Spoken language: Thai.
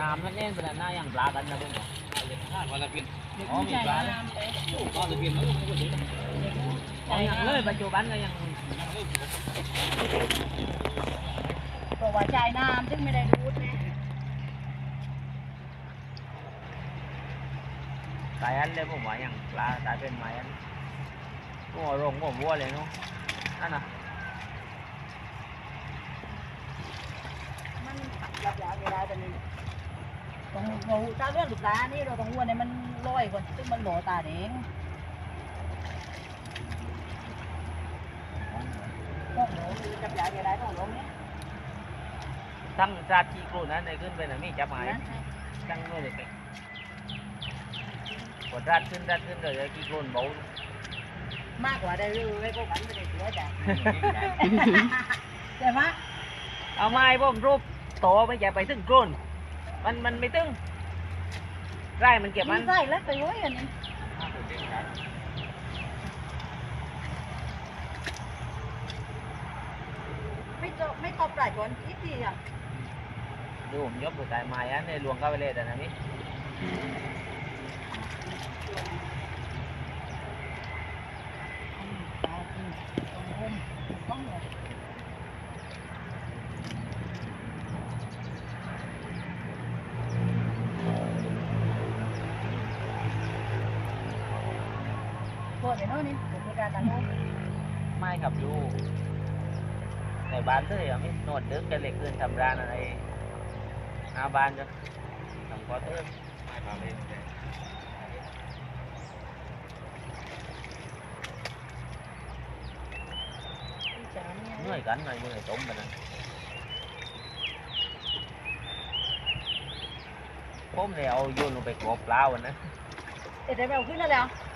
น้ำนั่นเองเป็นหน้าอย่างปลากันนะพวกเราวันละเพียงอ๋อมีปลาก็จะเพียงแล้วก็เด็กอ๋ออย่างเลยปัจจุบันก็ยังบอกว่าจ่ายน้ำซึ่งไม่ได้รูดนะตายอันเลยผมว่าอย่างปลาตายเป็นไม้อันก็รงก็วัวเลยเนาะนั่นน่ะมันรับยาเวลาแต่นี้ ต้องเราตาเลือดหลุดตานี่เราต้องวัวเนี่ยมันลอยก่อนซึ่งมันหล่อตาแดงต้องหลงจับยาเวลาต้องหลงเนี่ยตั้งราชีโกรนั้นในขึ้นไปนะมีจับหมายนั้นตั้งด้วยเลยไปกดราดขึ้นราดขึ้นเลยกี่โกรนเบามากกว่าได้รู้ไว้ก็กันไม่ได้เสียใจใช่ไหมเอาไม้ผมรูปโตไม่ใช่ไปถึงโกรน มันมันไม่ถึงไร่มันเก็บมัมันนใส่แล้วไปไว้อันนี้ไม่จบไม่ตอบปลายก่อนอีกทีอะดูผมยกไปตายไม้อันในลวงเข้าไปเลยแต่นะนี่ ปวดเนาะนี่ปวดในการตัดโน้ไม่กับลูกในบ้านเลยอะไม่นวดดึกกันเหล็กเกินทำร้านอะไรหาบ้านจ้ะทำก็เติมไม่ทำเองเหนื่อยกันหน่อยเหนื่อยต้มไปนะผมเลยเอาโยนลงไปกบปลาวันนั้นเดี๋ยวไปเอาขึ้นแล้วแล้วค